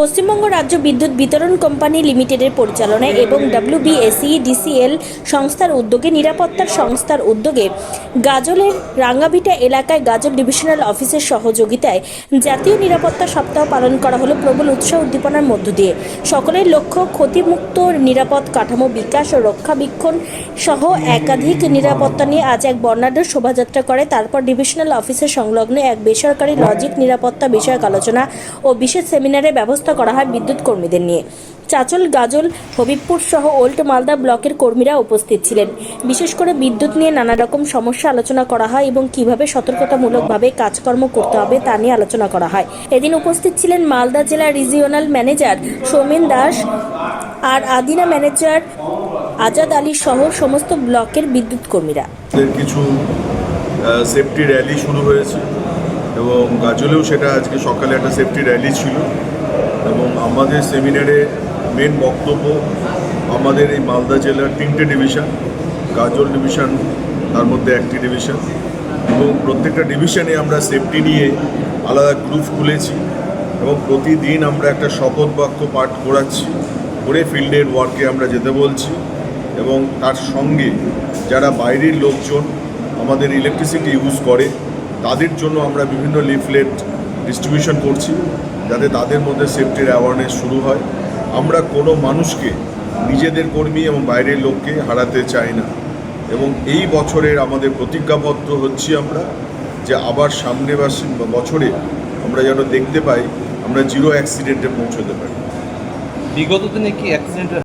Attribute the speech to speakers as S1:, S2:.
S1: পশ্চিমবঙ্গ রাজ্য বিদ্যুৎ বিতরণ কোম্পানি লিমিটেডের পরিচালনায় এবং ডাব্লিউবিএসি ডিসিএল সংস্থার উদ্যোগে, নিরাপত্তার সংস্থার উদ্যোগে গাজলের রাঙ্গাভিটা এলাকায় গাজল ডিভিশনাল অফিসের সহযোগিতায় জাতীয় নিরাপত্তা সপ্তাহ পালন করা হলো প্রবল উৎসাহ উদ্দীপনার মধ্য দিয়ে। সকলের লক্ষ্য, ক্ষতিমুক্ত নিরাপদ কাঠামো বিকাশ ও রক্ষাবীক্ষণ সহ একাধিক নিরাপত্তা নিয়ে আজ এক বর্ণাঢ্য শোভাযাত্রা করে। তারপর ডিভিশনাল অফিসের সংলগ্ন এক বেসরকারি লজিক নিরাপত্তা বিষয়ক আলোচনা ও বিশেষ সেমিনারে ব্যবস্থা করা হয় বিদ্যুৎ কর্মীদের নিয়ে। চাচল, গাজল, হবিবপুর সহ ওল্ড মালদা ব্লকের কর্মীরা উপস্থিত ছিলেন। বিশেষ করে বিদ্যুৎ নিয়ে নানা রকম সমস্যা আলোচনা করা হয় এবং কীভাবে সতর্কতামূলকভাবে কাজকর্ম করতে হবে তা নিয়ে আলোচনা করা হয়। এদিন উপস্থিত ছিলেন মালদা জেলা রিজিওনাল ম্যানেজার সৌমেন দাস আর আদিনা ম্যানেজার আজাদ আলী সহ সমস্ত ব্লকের বিদ্যুৎ কর্মীরা।
S2: কিছু সেফটি র্যালি শুরু হয়েছে এবং গাজলেও সেটা আজকে সকালে একটা সেফটি র্যালি ছিল। আমাদের সেমিনারে মেন বক্তব্য আমাদের এই মালদা জেলার তিনটে ডিভিশন গাজল ডিভিশন তার মধ্যে একটি ডিভিশন এবং প্রত্যেকটা ডিভিশনে আমরা সেফটি নিয়ে আলাদা গ্রুপ খুলেছি এবং প্রতিদিন আমরা একটা শপথ বাক্য পাঠ করাচ্ছি, করে ফিল্ডের ওয়ার্কে আমরা যেতে বলছি এবং তার সঙ্গে যারা বাইরের লোকজন আমাদের ইলেকট্রিসিটি ইউজ করে, তাদের জন্য আমরা বিভিন্ন লিফলেট ডিস্ট্রিবিউশন করছি। যাতে তাদের মধ্যে সেফটির অ্যাওয়ারনেস শুরু হয়। আমরা কোনো মানুষকে, নিজেদের কর্মী এবং বাইরের লোককে হারাতে চাই না। এবং এই বছরের আমাদের প্রতিজ্ঞাবদ্ধ হচ্ছি আমরা যে আবার সামনে বা বছরে আমরা যেন দেখতে পাই, আমরা জিরো অ্যাক্সিডেন্টে পৌঁছতে পারি।
S3: বিগত দিনে কি অ্যাক্সিডেন্টের